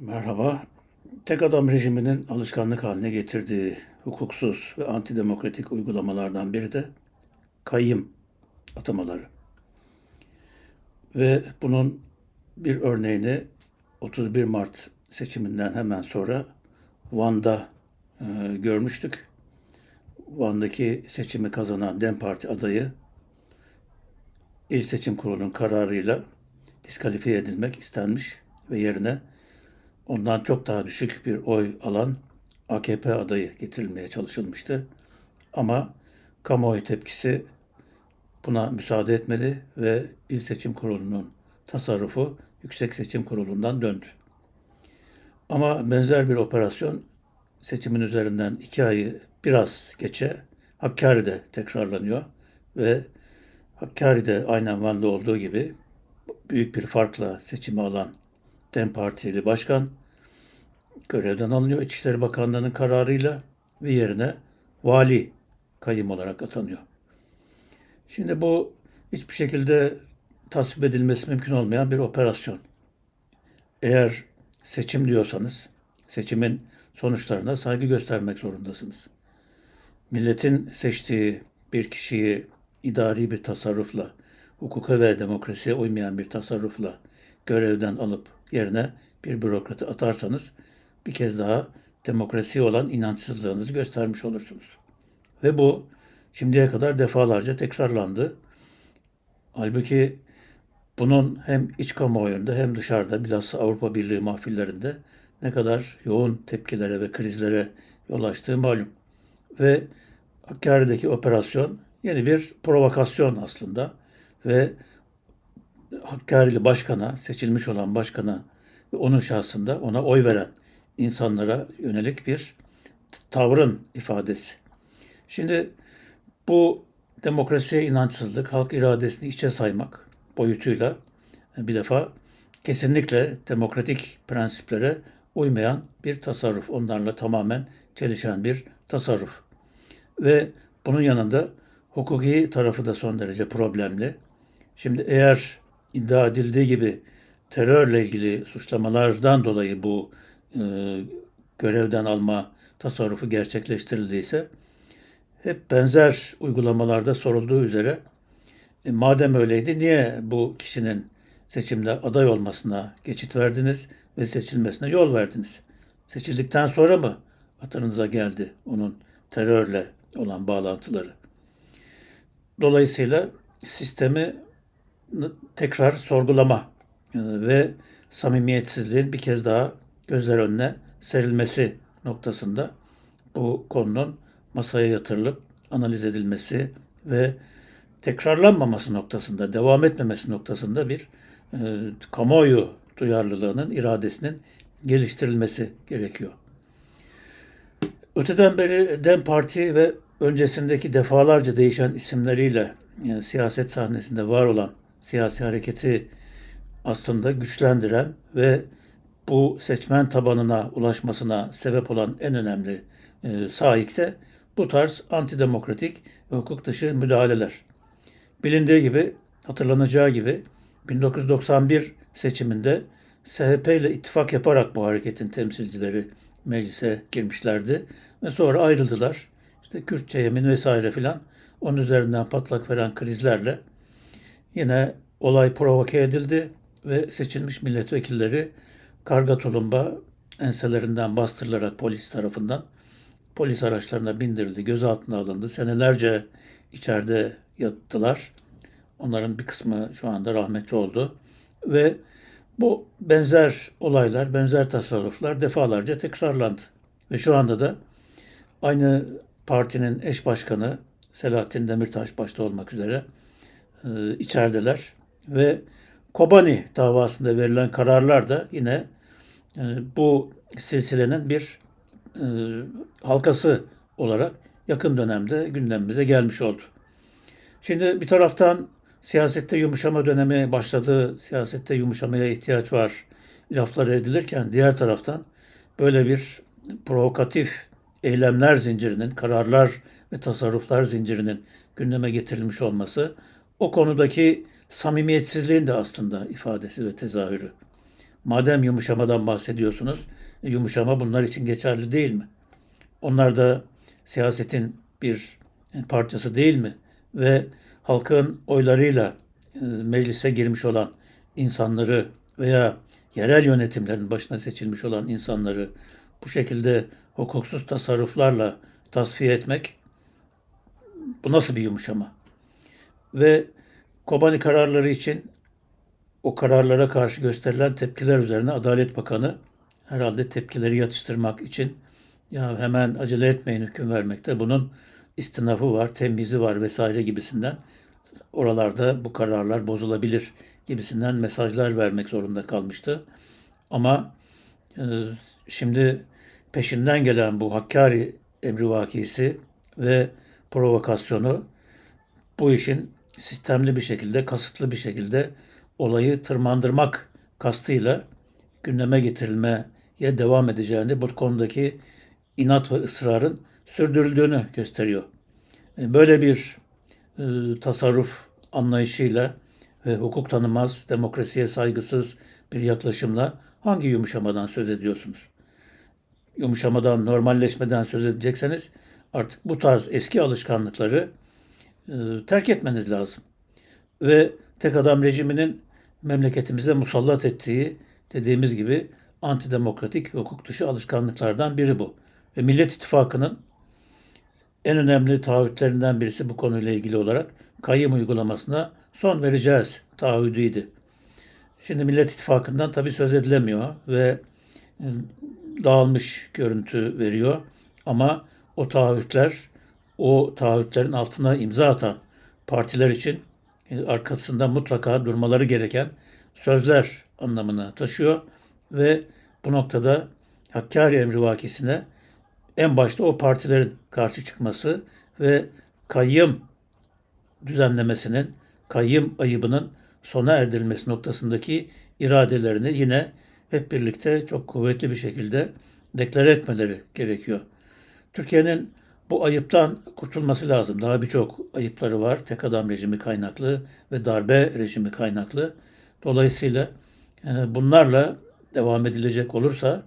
Merhaba. Tek adam rejiminin alışkanlık haline getirdiği hukuksuz ve antidemokratik uygulamalardan biri de kayyım atamaları. Ve bunun bir örneğini 31 Mart seçiminden hemen sonra Van'da e, görmüştük. Van'daki seçimi kazanan DEM Parti adayı İl Seçim Kurulu'nun kararıyla diskalifiye edilmek istenmiş ve yerine ondan çok daha düşük bir oy alan AKP adayı getirilmeye çalışılmıştı. Ama kamuoyu tepkisi buna müsaade etmedi ve İl Seçim Kurulu'nun tasarrufu Yüksek Seçim Kurulu'ndan döndü. Ama benzer bir operasyon seçimin üzerinden iki ayı biraz geçe Hakkari'de tekrarlanıyor ve Hakkari'de aynen Van'da olduğu gibi büyük bir farkla seçimi alan DEM Partili başkan görevden alınıyor İçişleri Bakanlığı'nın kararıyla ve yerine vali kayyım olarak atanıyor. Şimdi bu hiçbir şekilde tasvip edilmesi mümkün olmayan bir operasyon. Eğer seçim diyorsanız seçimin sonuçlarına saygı göstermek zorundasınız. Milletin seçtiği bir kişiyi idari bir tasarrufla, hukuka ve demokrasiye uymayan bir tasarrufla görevden alıp yerine bir bürokratı atarsanız bir kez daha demokrasiye olan inançsızlığınızı göstermiş olursunuz. Ve bu şimdiye kadar defalarca tekrarlandı. Halbuki bunun hem iç kamuoyunda hem dışarıda bilhassa Avrupa Birliği mahfillerinde ne kadar yoğun tepkilere ve krizlere yol açtığı malum. Ve Hakkari'deki operasyon yeni bir provokasyon aslında ve Hakkari'li başkana, seçilmiş olan başkana ve onun şahsında ona oy veren insanlara yönelik bir tavrın ifadesi. Şimdi bu demokrasiye inançsızlık, halk iradesini içe saymak boyutuyla bir defa kesinlikle demokratik prensiplere uymayan bir tasarruf. Onlarla tamamen çelişen bir tasarruf. Ve bunun yanında hukuki tarafı da son derece problemli. Şimdi eğer iddia edildiği gibi terörle ilgili suçlamalardan dolayı bu e, görevden alma tasarrufu gerçekleştirildiyse hep benzer uygulamalarda sorulduğu üzere e, madem öyleydi niye bu kişinin seçimde aday olmasına geçit verdiniz ve seçilmesine yol verdiniz? Seçildikten sonra mı hatırınıza geldi onun terörle olan bağlantıları? Dolayısıyla sistemi tekrar sorgulama e, ve samimiyetsizliğin bir kez daha gözler önüne serilmesi noktasında bu konunun masaya yatırılıp analiz edilmesi ve tekrarlanmaması noktasında, devam etmemesi noktasında bir e, kamuoyu duyarlılığının, iradesinin geliştirilmesi gerekiyor. Öteden beri DEM Parti ve öncesindeki defalarca değişen isimleriyle yani siyaset sahnesinde var olan siyasi hareketi aslında güçlendiren ve bu seçmen tabanına ulaşmasına sebep olan en önemli e, sahip de bu tarz antidemokratik ve hukuk dışı müdahaleler. Bilindiği gibi, hatırlanacağı gibi 1991 seçiminde SHP ile ittifak yaparak bu hareketin temsilcileri meclise girmişlerdi ve sonra ayrıldılar. İşte Kürtçe yemin vesaire filan onun üzerinden patlak veren krizlerle yine olay provoke edildi ve seçilmiş milletvekilleri karga tulumba enselerinden bastırılarak polis tarafından polis araçlarına bindirildi, gözaltına alındı. Senelerce içeride yattılar. Onların bir kısmı şu anda rahmetli oldu. Ve bu benzer olaylar, benzer tasarruflar defalarca tekrarlandı. Ve şu anda da aynı partinin eş başkanı Selahattin Demirtaş başta olmak üzere e, içerideler. Ve Kobani davasında verilen kararlar da yine e, bu silsilenin bir e, halkası olarak yakın dönemde gündemimize gelmiş oldu. Şimdi bir taraftan siyasette yumuşama dönemi başladı, siyasette yumuşamaya ihtiyaç var lafları edilirken diğer taraftan böyle bir provokatif eylemler zincirinin, kararlar ve tasarruflar zincirinin gündeme getirilmiş olması o konudaki samimiyetsizliğin de aslında ifadesi ve tezahürü. Madem yumuşamadan bahsediyorsunuz, e, yumuşama bunlar için geçerli değil mi? Onlar da siyasetin bir parçası değil mi? Ve halkın oylarıyla e, meclise girmiş olan insanları veya yerel yönetimlerin başına seçilmiş olan insanları bu şekilde hukuksuz tasarruflarla tasfiye etmek bu nasıl bir yumuşama? Ve Kobani kararları için o kararlara karşı gösterilen tepkiler üzerine Adalet Bakanı herhalde tepkileri yatıştırmak için ya hemen acele etmeyin hüküm vermekte. Bunun istinafı var, temyizi var vesaire gibisinden oralarda bu kararlar bozulabilir gibisinden mesajlar vermek zorunda kalmıştı. Ama e, şimdi peşinden gelen bu Hakkari emrivakisi ve provokasyonu bu işin sistemli bir şekilde, kasıtlı bir şekilde olayı tırmandırmak kastıyla gündeme getirilmeye devam edeceğini, bu konudaki inat ve ısrarın sürdürüldüğünü gösteriyor. E, Böyle bir e, tasarruf anlayışıyla ve hukuk tanımaz, demokrasiye saygısız bir yaklaşımla hangi yumuşamadan söz ediyorsunuz? Yumuşamadan, normalleşmeden söz edecekseniz artık bu tarz eski alışkanlıkları terk etmeniz lazım. Ve tek adam rejiminin memleketimize musallat ettiği dediğimiz gibi antidemokratik hukuk dışı alışkanlıklardan biri bu. Ve Millet İttifakı'nın en önemli taahhütlerinden birisi bu konuyla ilgili olarak kayyım uygulamasına son vereceğiz taahhüdüydü. Şimdi Millet İttifakı'ndan tabii söz edilemiyor ve e, dağılmış görüntü veriyor. Ama o taahhütler, o taahhütlerin altına imza atan partiler için e, arkasında mutlaka durmaları gereken sözler anlamına taşıyor ve bu noktada Hakkari emrivakisine en başta o partilerin karşı çıkması ve kayyım düzenlemesinin, kayyım ayıbının sona erdirilmesi noktasındaki iradelerini yine hep birlikte çok kuvvetli bir şekilde deklare etmeleri gerekiyor. Türkiye'nin bu ayıptan kurtulması lazım. Daha birçok ayıpları var. Tek adam rejimi kaynaklı ve darbe rejimi kaynaklı. Dolayısıyla e, bunlarla devam edilecek olursa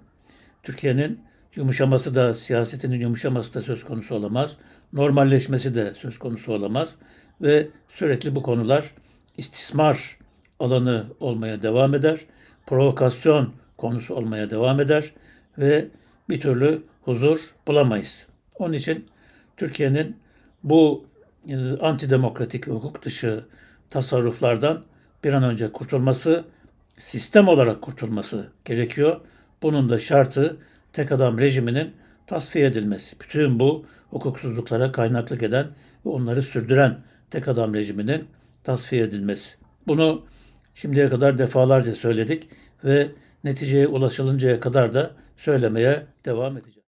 Türkiye'nin yumuşaması da siyasetinin yumuşaması da söz konusu olamaz. Normalleşmesi de söz konusu olamaz ve sürekli bu konular istismar alanı olmaya devam eder. Provokasyon konusu olmaya devam eder ve bir türlü huzur bulamayız. Onun için Türkiye'nin bu e, antidemokratik hukuk dışı tasarruflardan bir an önce kurtulması, sistem olarak kurtulması gerekiyor. Bunun da şartı tek adam rejiminin tasfiye edilmesi. Bütün bu hukuksuzluklara kaynaklık eden ve onları sürdüren tek adam rejiminin tasfiye edilmesi. Bunu şimdiye kadar defalarca söyledik ve neticeye ulaşılıncaya kadar da söylemeye devam edeceğiz.